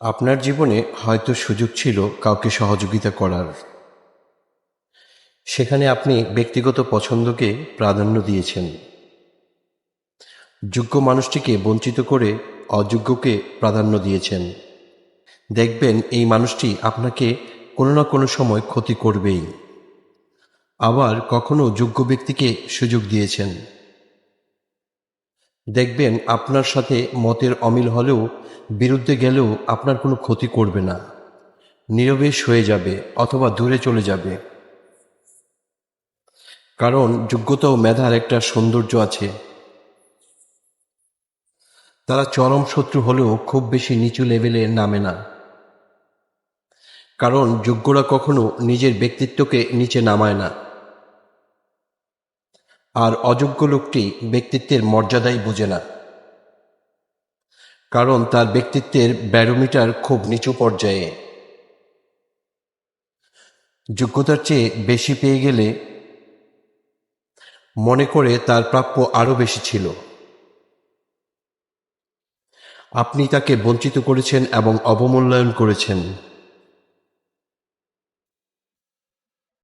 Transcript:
আপনার জীবনে হয়তো সুযোগ ছিল কাউকে সহযোগিতা করার। সেখানে আপনি ব্যক্তিগত পছন্দকে প্রাধান্য দিয়েছেন। যোগ্য মানুষটিকে বঞ্চিত করে অযোগ্যকে প্রাধান্য দিয়েছেন। দেখবেন এই মানুষটি আপনাকে কোনো না কোনো সময় ক্ষতি করবেই। আবার কখনো যোগ্য ব্যক্তিকে সুযোগ দিয়েছেন। দেখবেন আপনার সাথে মতের অমিল হলেও বিরুদ্ধে গেলেও আপনার কোনো ক্ষতি করবে না। নীরবে হয়ে যাবে অথবা দূরে চলে যাবে। কারণ যোগ্যতা ও মেধার একটা সৌন্দর্য আছে। তারা চরম শত্রু হলেও খুব বেশি নিচু লেভেলে নামে না। কারণ যোগ্যরা কখনো নিজের ব্যক্তিত্বকে নিচে নামায় না। আর অযোগ্য লোকটি ব্যক্তিত্বের মর্যাদাই বুঝে না। কারণ তার ব্যক্তিত্বের ব্যারোমিটার খুব নিচু পর্যায়ে। যোগ্যতার চেয়ে বেশি পেয়ে গেলে মনে করে তার প্রাপ্য আরও বেশি ছিল। আপনি তাকে বঞ্চিত করেছেন এবং অবমূল্যায়ন করেছেন।